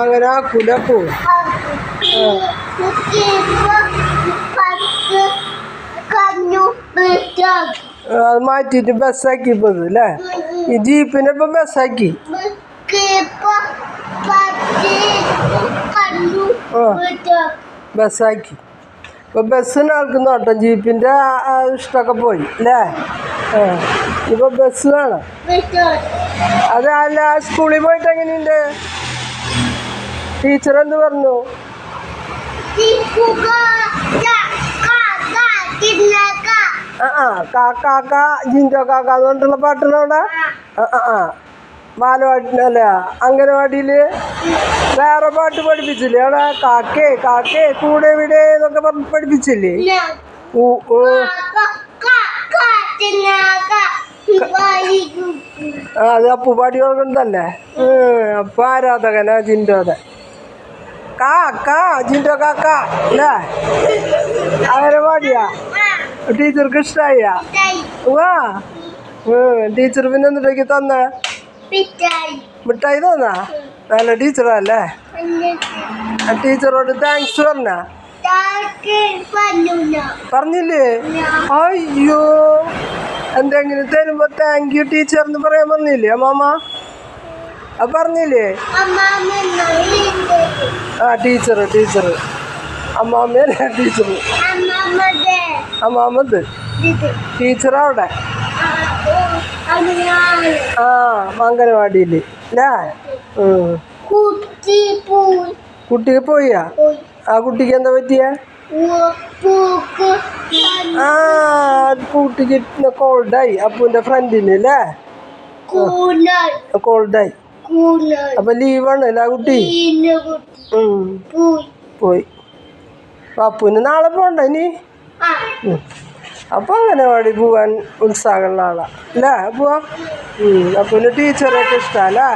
അങ്ങനെ ആ, അത് മാറ്റിട്ട് ബസ്സാക്കി ഇത് അല്ലേ ഈ ജീപ്പിനെ ഇപ്പൊ ബസ്സാക്കി. ബസ്സാക്കി. ഇപ്പൊ ബസ്സിന് ആൾക്ക് നോട്ടം ജീപ്പിന്റെ ഇഷ്ടമൊക്കെ പോയി അല്ലേ ഇപ്പൊ ബസ് വേണം അത് അല്ല സ്കൂളിൽ പോയിട്ട് എങ്ങനെയുണ്ട്? ടീച്ചർ എന്ത് പറഞ്ഞു? ആ ആ കാക്കാക്ക ജിൻഡോ കാക്ക എന്ന് പറഞ്ഞിട്ടുള്ള പാട്ടാണ് അവിടെ? ആ ആ ആ. ബാലവാടിനല്ല അംഗനവാടിയിൽ വേറെ പാട്ട് പഠിപ്പിച്ചില്ലേ? അവിടെ കാക്കേ കാക്കേ കൂടെ ഇവിടെ എന്നൊക്കെ പറഞ്ഞ് പഠിപ്പിച്ചില്ലേ? ഓ ഓ അത് അപ്പു പാടി കൊടുക്കുന്നതല്ലേ അപ്പൊ ആരാധകനാ ജിൻഡോടെ കാ ജിൻഡോ കാക്ക അല്ലേ? അങ്ങനെ പാടിയാ ടീച്ചർക്ക് ഇഷ്ടായ? വാ ടീച്ചർ പിന്നെ എന്തിട്ടേക്ക് തന്ന? മിഠായി. തന്നാ? നല്ല ടീച്ചറല്ലേ? ടീച്ചറോട് താങ്ക്സ് പറഞ്ഞ? പറഞ്ഞില്ലേ? അയ്യോ. എന്തെങ്കിലും തരുമ്പോ താങ്ക് യു ടീച്ചർ എന്ന് പറയാൻ പറഞ്ഞില്ലേ മാമ അത് പറഞ്ഞില്ലേ? ആ ടീച്ചർ ടീച്ചർ അമ്മാമ്മയല്ല ടീച്ചർ അമ്മാമത് ടീച്ചർ അവിടെ? ആ അംഗനവാടിയിൽ അല്ലേ. കുട്ടി പോയി. കുട്ടിക്ക് പോയാ? ആ കുട്ടിക്ക് എന്താ പറ്റിയ? ആ അത് കുട്ടിക്ക് കോൾഡായി. അപ്പൂന്റെ ഫ്രണ്ടിന് അല്ലേ കോൾഡായി. അപ്പൊ ലീവാണ് അല്ലേ കുട്ടി. പോയി. അപ്പൊ അപ്പുവിന് നാളെ പോണ്ട ഇനി? അപ്പൊ അംഗനവാടി പോവാൻ ഉത്സാഹമുള്ള ആളാ. അല്ലേ പോവാ അപ്പുവിന് ടീച്ചറൊക്കെ ഇഷ്ടല്ലേ